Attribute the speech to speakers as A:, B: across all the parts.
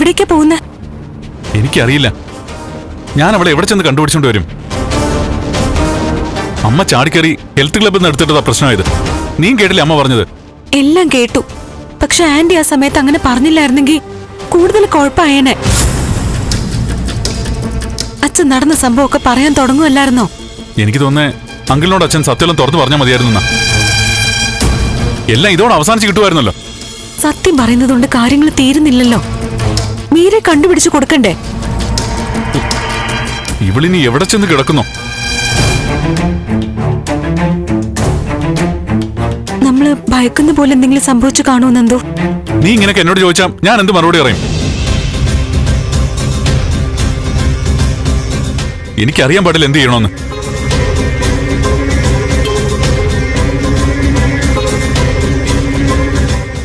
A: എവിടേക്കാ പോകുന്നത്
B: എനിക്കറിയില്ല. ഞാൻ അവളെ എവിടെ ചെന്ന് കണ്ടുപിടിച്ചോണ്ട് വരും? അമ്മ ചാടിക്കറി ഹെൽത്ത് ക്ലബിൽ നിന്ന് എടുത്തിട്ടതാ പ്രശ്നമായത്. നീ കേട്ടില്ല അമ്മ പറഞ്ഞത്?
A: എല്ലാം കേട്ടു. പക്ഷെ ആന്റി ആ സമയത്ത് അങ്ങനെ പറഞ്ഞില്ലായിരുന്നെങ്കിൽ കൂടുതൽ കുഴപ്പമായേനെ. അച്ഛൻ നടന്ന സംഭവമൊക്കെ പറയാൻ തുടങ്ങുമല്ലായിരുന്നോ
B: എനിക്ക് തോന്നേ അങ്കിളിനോട് അച്ഛൻ സത്യം തുറന്നു പറഞ്ഞാൽ മതിയായിരുന്നു എല്ലാം ഇതോടെ അവസാനിച്ച് കിട്ടുമായിരുന്നല്ലോ.
A: സത്യം പറയുന്നതുകൊണ്ട് കാര്യങ്ങൾ തീരുന്നില്ലല്ലോ. മീരെ കണ്ടുപിടിച്ചു കൊടുക്കണ്ടേ?
B: ഇവളിനി എവിടെ ചെന്ന് കിടക്കുന്നു?
A: നമ്മൾ ഭയക്കുന്ന പോലെ എന്തെങ്കിലും സംഭവിച്ചു കാണുമെന്നെന്തോ
B: നീ ഇങ്ങനെയൊക്കെ എന്നോട് ചോദിച്ചാ ഞാൻ എന്ത് മറുപടി പറയും? എനിക്കറിയാൻ പാടില്ല എന്ത് ചെയ്യണമെന്ന്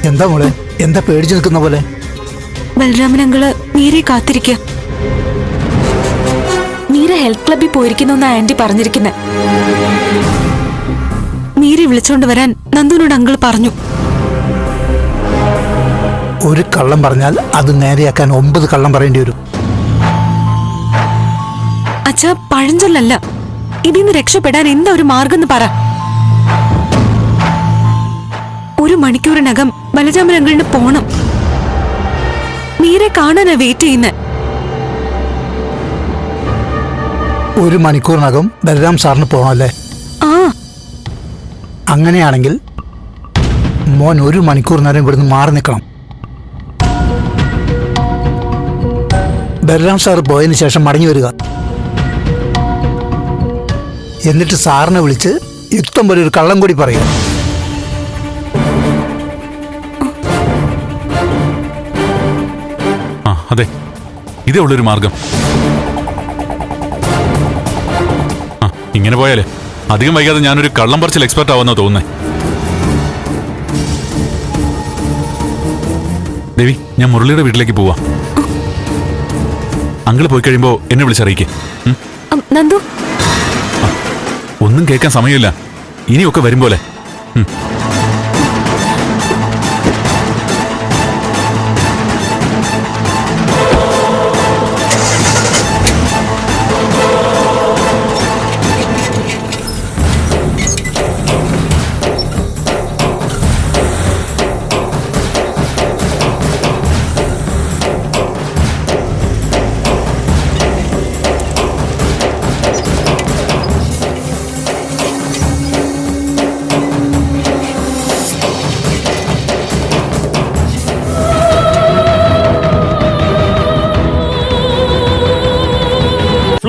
C: എന്താ മോളെ? എന്താ പേടിച്ചു നിൽക്കുന്ന പോലെ?
A: ബലരാമൻ അങ്കിൾ നീരെ കാത്തിരിക്ക. നീര ഹെൽത്ത് ക്ലബിൽ പോയിരിക്കുന്ന ആന്റി പറഞ്ഞിരിക്കുന്നെ. നീരെ വിളിച്ചോണ്ട് വരാൻ നന്ദുനോട് അങ്കിൾ പറഞ്ഞു.
C: ഒരു കള്ളം പറഞ്ഞാൽ അത് നേരെയാക്കാൻ ഒമ്പത് കള്ളം പറയേണ്ടി വരും.
A: അച്ഛാ പഴഞ്ചൊല്ലല്ല. ഇതിന്ന് രക്ഷപ്പെടാൻ എന്താ ഒരു മാർഗം എന്ന് പറ. ഒരു മണിക്കൂറിനകം ബലരാമൻ അങ്കിളിന് പോണം. മീരെ കാണാനാ വെയിറ്റ് ചെയ്യുന്നെ.
C: ഒരു മണിക്കൂറിനകം ബലരാം സാറിന് പോകണമല്ലേ
A: ആ.
C: അങ്ങനെയാണെങ്കിൽ മോൻ ഒരു മണിക്കൂർ നേരം ഇവിടുന്ന് മാറി നിൽക്കണം. ബലരാം സാർ പോയതിന് ശേഷം മടങ്ങി വരിക. എന്നിട്ട് സാറിനെ വിളിച്ച് യുക്തം പോലെ ഒരു കള്ളം കൂടി പറയുക.
B: അതെ ഇതേ ഉള്ളൊരു മാർഗം. ആ ഇങ്ങനെ പോയാലേ അധികം വൈകാതെ ഞാനൊരു കള്ളം പറച്ചിൽ എക്സ്പെർട്ട് ആവുന്ന തോന്നുന്നേ. ദേവി ഞാൻ മുരളിയുടെ വീട്ടിലേക്ക് പോവാ. അങ്കിൾ പോയി കഴിയുമ്പോ എന്നെ വിളിച്ചറിയിക്കേ.
A: നന്ദു.
B: ഒന്നും കേൾക്കാൻ സമയമില്ല. ഇനിയൊക്കെ വരും പോലെ.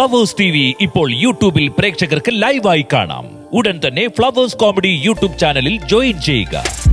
D: ഫ്ലവേഴ്സ് ടി വി ഇപ്പോൾ യൂട്യൂബിൽ പ്രേക്ഷകർക്ക് ലൈവായി കാണാം. ഉടൻ തന്നെ ഫ്ലവേഴ്സ് കോമഡി യൂട്യൂബ് ചാനലിൽ ജോയിൻ ചെയ്യുക.